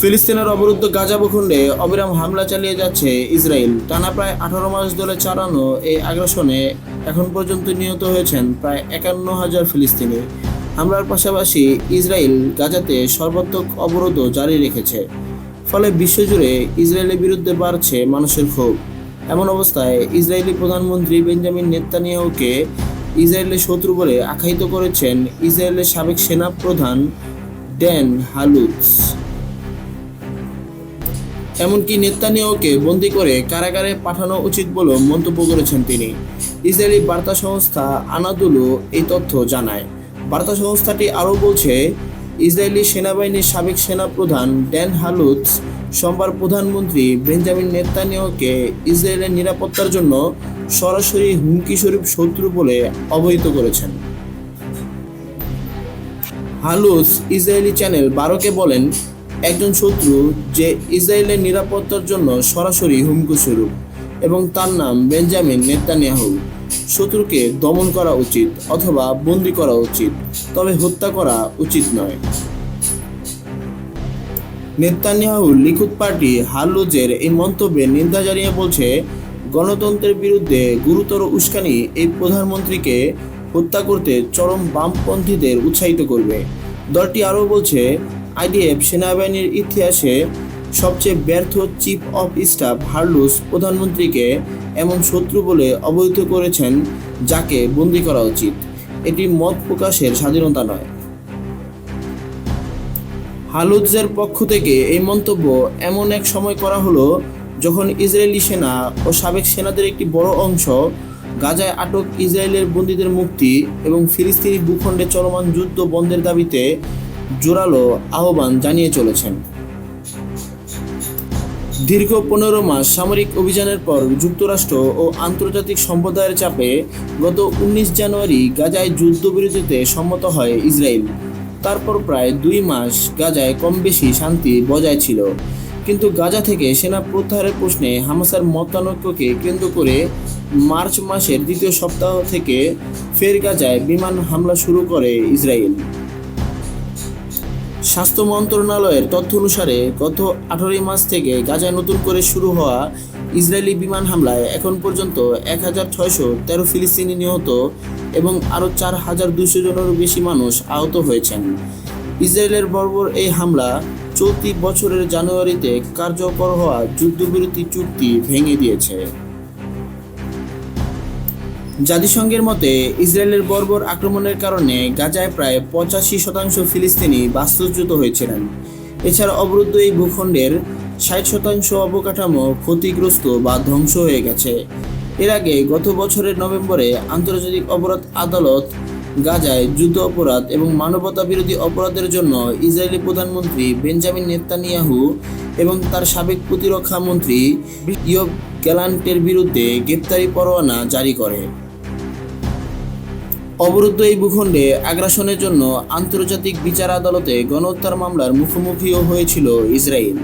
ফিলিস্তিনের অবরুদ্ধ গাজা ভূখণ্ডে অবিরাম হামলা চালিয়ে যাচ্ছে ইসরায়েল। টানা প্রায় আঠারো মাস ধরে চালানো এই আগ্রাসনে এখন পর্যন্ত নিহত হয়েছেন প্রায় একান্ন হাজার ফিলিস্তিনি। হামলার পাশাপাশি ইসরায়েল গাজাতে সর্বাত্মক অবরোধও জারি রেখেছে। ফলে বিশ্বজুড়ে ইসরায়েলের বিরুদ্ধে বাড়ছে মানুষের ক্ষোভ। এমন অবস্থায় ইসরায়েলি প্রধানমন্ত্রী বেঞ্জামিন নেতানিয়াহুকে ইসরায়েলের শত্রু বলে আখ্যায়িত করেছেন ইসরায়েলের সাবেক সেনা প্রধান ড্যান হালুৎস এমনকি নেতানিয়াহুকে বন্দি করে কারাগারে পাঠানো উচিত বলেও মন্তব্য করেছেন তিনি। ইসরায়েলি বার্তা সংস্থা আনাদুলু এই তথ্য জানায়। বার্তা সংস্থাটি আরও বলছে, ইসরায়েলি সেনাবাহিনীর সাবেক সেনাপ্রধান ড্যান হালুৎস সোমবার প্রধানমন্ত্রী বেঞ্জামিন নেতানিয়াহুকে ইসরায়েলের নিরাপত্তার জন্য সরাসরি হুমকি স্বরূপ শত্রু বলে অবহিত করেছেন। হালুস ইসরায়েলি চ্যানেল বারোকে বলেন একজন শত্রু যে ইসরায়েলের নিরাপত্তার জন্য সরাসরি হুমকি স্বরূপ এবং তার নাম বেঞ্জামিন নেতানিয়াহু। শত্রুকে দমন করা উচিত অথবা বন্দি করা উচিত, তবে হত্যা করা উচিত নয়। নেতানিয়াহু লিকুদ পার্টি হালুজের এই মন্তব্যে নিন্দা জানিয়ে বলছে, গণতন্ত্রের বিরুদ্ধে গুরুতর উস্কানি এই প্রধানমন্ত্রীকে হত্যা করতে চরম বামপন্থীদের উৎসাহিত করবে। দলটি আরও বলছে আইডিএফ সেনাবাহিনীর ইতিহাসে সবচেয়ে ব্যর্থ চিফ অফ স্টাফ হার্লুস প্রধানমন্ত্রীকে এমন শত্রু বলে অবহিত করেছেন যাকে বন্দি করা উচিত। এটি মত প্রকাশের স্বাধীনতা নয়। হালুৎজের পক্ষ থেকে এই মন্তব্য এমন এক সময় করা হলো যখন ইসরায়েলি সেনা ও সাবেক সেনাদের একটি বড় অংশ গাজায় আটক ইসরায়েলের বন্দীদের মুক্তি এবং ফিলিস্তিনি ভূখণ্ডে চলমান যুদ্ধ বন্ধের দাবিতে জোরালো আহ্বান জানিয়ে চলেছেন। দীর্ঘ পনেরো মাস সামরিক অভিযানের পর যুক্তরাষ্ট্র ও আন্তর্জাতিক সম্প্রদায়ের চাপে গত উনিশ জানুয়ারি গাজায় যুদ্ধবিরতিতে সম্মত হয় ইসরায়েল। তারপর প্রায় দুই মাস গাজায় কম বেশি শান্তি বজায় ছিল। কিন্তু গাজা থেকে সেনা প্রত্যাহারের প্রশ্নে হামাসার মতানৈক্যকে কেন্দ্র করে মার্চ মাসের দ্বিতীয় সপ্তাহ থেকে ফের গাজায় বিমান হামলা শুরু করে ইসরায়েল। স্বাস্থ্য মন্ত্রণালয়ের তথ্য অনুসারে, গত আঠারোই মাস থেকে গাজায় নতুন করে শুরু হওয়া ইসরায়েলি বিমান হামলায় এখন পর্যন্ত এক হাজার ছয়শো তেরো ফিলিস্তিনি নিহত এবং আরও চার হাজার দুশো জনেরও বেশি মানুষ আহত হয়েছেন। ইসরায়েলের বর্বর এই হামলা চলতি বছরের জানুয়ারিতে কার্যকর হওয়া যুদ্ধবিরতি চুক্তি ভেঙে দিয়েছে। জাতিসংঘের মতে, ইসরায়েলের বর্বর আক্রমণের কারণে গাজায় প্রায় পঁচাশি শতাংশ ফিলিস্তিনি বাস্তুচ্যুত হয়েছিলেন। এছাড়া অবরুদ্ধ এই ভূখণ্ডের ষাট শতাংশ অবকাঠামো ক্ষতিগ্রস্ত বা ধ্বংস হয়ে গেছে। এর আগে গত বছরের নভেম্বরে আন্তর্জাতিক অপরাধ আদালত গাজায় যুদ্ধ অপরাধ এবং মানবতা বিরোধী অপরাধের জন্য ইসরায়েলি প্রধানমন্ত্রী বেঞ্জামিন নেতানিয়াহু এবং তার সাবেক প্রতিরক্ষা মন্ত্রী ইয়ব গ্যালান্টের বিরুদ্ধে গ্রেপ্তারি পরোয়ানা জারি করে। অবরুদ্ধ এই ভূখণ্ডে আগ্রাসনের জন্য আন্তর্জাতিক বিচার আদালতে গণহত্যার মামলার মুখোমুখিও হয়েছিল ইসরায়েল।